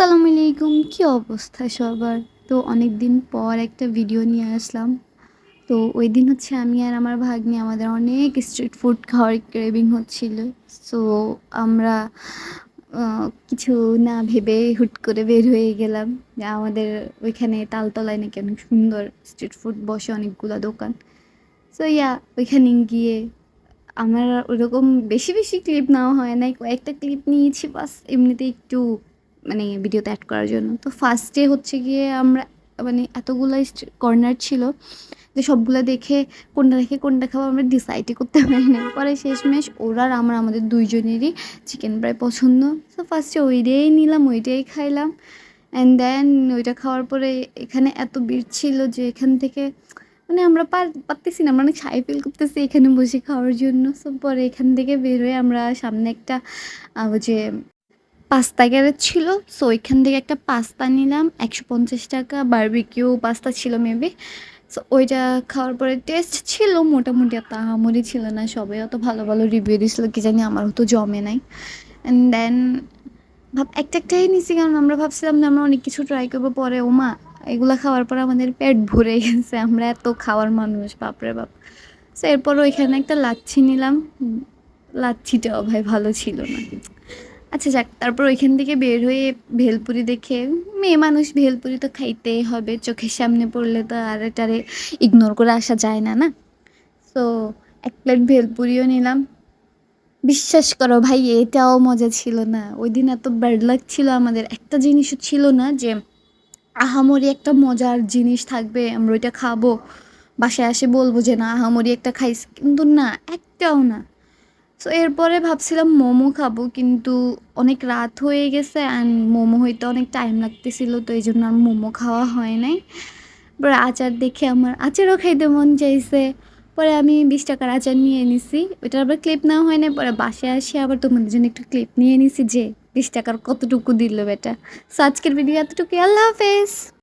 আসসালামু আলাইকুম, কী অবস্থা সবার? তো অনেক দিন পর একটা ভিডিও নিয়ে আসলাম। তো ওই দিন হচ্ছে আমি আর আমার ভাগ্নি আমাদের অনেক স্ট্রিট ফুড খাওয়ার ক্রেভিং হচ্ছিল। সো আমরা কিছু না ভেবে হুট করে বের হয়ে গেলাম। আমাদের ওইখানে তালতলায় নাকি অনেক সুন্দর স্ট্রিট ফুড বসে অনেকগুলো দোকান। সো ইয়া, ওইখানে গিয়ে আমার ওরকম বেশি বেশি ক্লিপ নেওয়া হয় নাই। কয়েকটা ক্লিপ নিয়েছি, বাস এমনিতে একটু মানে ভিডিওতে অ্যাড করার জন্য। তো ফার্স্টে হচ্ছে গিয়ে আমরা মানে এতগুলো কর্নার ছিল যে সবগুলো দেখে কোনটা রেখে কোনটা খাব আমরা ডিসাইডই করতে পারি না পরে শেষমেশ ওরা আর আমরা, আমাদের দুইজনেরই চিকেন ফ্রাই পছন্দ। তো ফার্স্টে ওইটাই নিলাম, ওইটাই খাইলাম। অ্যান্ড দেন ওইটা খাওয়ার পরে এখানে এত ভিড় ছিল যে এখান থেকে মানে আমরা পার, পারতেছি না, আমরা অনেক ছাই ফিল করতেছি এখানে বসে খাওয়ার জন্য। সো পরে এখান থেকে বের হয়ে আমরা সামনে একটা যে পাস্তা গ্যারেজ ছিল সো ওইখান থেকে একটা পাস্তা নিলাম, একশো পঞ্চাশ টাকা বারবিকিউ পাস্তা ছিল মেবি সো ওইটা খাওয়ার পরে টেস্ট ছিল, মোটামুটি এত আহামরি ছিল না, সবাই অত ভালো ভালো রিভিউ দিয়েছিল কি জানি আমার তো জমে নাই। অ্যান্ড দেন ভাব, একটা একটাই নিছি, কারণ আমরা ভাবছিলাম যে আমরা অনেক কিছু ট্রাই করব পরে, ও মা, এগুলো খাওয়ার পর আমাদের পেট ভরে গেছে, আমরা এত খাওয়ার মানুষ, বাপরে বাপ। সো এরপর ওইখানে একটা লাচ্ছি নিলাম লাচ্ছিটাও ভাই ভালো ছিল না। আচ্ছা যাক, তারপর ওইখান থেকে বের হয়ে ভেলপুরি দেখে মেয়ে মানুষ ভেলপুরি তো খাইতেই হবে, চোখের সামনে পড়লে তো আর এটারে ইগনোর করে আসা যায় না না? সো এক প্লেট ভেলপুরিও নিলাম। বিশ্বাস করো ভাই, এটাও মজা ছিল না। ওই দিন এত ব্যাড লাগ ছিল আমাদের। একটা জিনিসও ছিল না যে আহামরি একটা মজার জিনিস থাকবে, আমরা ওইটা খাব। বাসায় আসে বলব যে, না, আহামরি একটা খাইছি কিন্তু না, একটাও না। সো এরপরে ভাবছিলাম মোমো খাব, কিন্তু অনেক রাত হয়ে গেছে অ্যান্ড মোমো হইতে অনেক টাইম লাগতেছিল, তো এই জন্য আর মোমো খাওয়া হয় নাই। পরে আচার দেখে আমার আচারও খাইতে মন চাইছে। পরে আমি বিশ টাকার আচার নিয়ে নিছি, ওইটার আবার ক্লিপ নেওয়া হয় না পরে বাসায় আসে, আবার তোমাদের জন্য একটু ক্লিপ নিয়ে নিছি, যে বিশ টাকার কতটুকু দিল বেটা। সো আজকের ভিডিও এতটুকু আল্লাহ হাফেজ!